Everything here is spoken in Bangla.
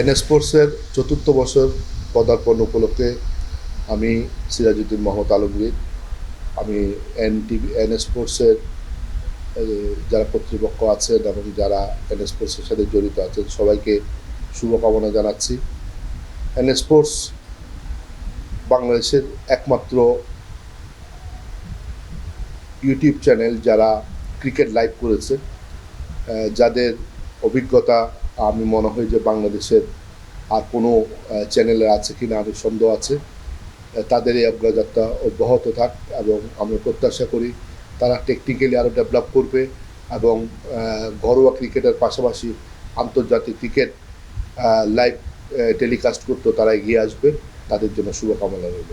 এন স্পোর্টসের চতুর্থ বছর পদার্পণ উপলক্ষে আমি সিরাজউদ্দিন মোহাম্মদ আলমগীর, আমি এন টিভি এন স্পোর্টসের যারা কর্তৃপক্ষ আছেন এবং যারা এন স্পোর্টসের সাথে জড়িত আছেন, সবাইকে শুভকামনা জানাচ্ছি। এন স্পোর্টস বাংলাদেশের একমাত্র ইউটিউব চ্যানেল যারা ক্রিকেট লাইভ করেছে যাদের অভিজ্ঞতা আমি মনে হয় যে বাংলাদেশের আর কোনো চ্যানেলে আছে কিনা আমি সন্দেহ আছে। তাদের এই অগ্রযাত্রা অব্যাহত থাক এবং আমরা প্রত্যাশা করি তারা টেকনিক্যালি আরও ডেভেলপ করবে এবং ঘরোয়া ক্রিকেটের পাশাপাশি আন্তর্জাতিক ক্রিকেট লাইভ টেলিকাস্ট করতেও তারা এগিয়ে আসবে। তাদের জন্য শুভকামনা রইল।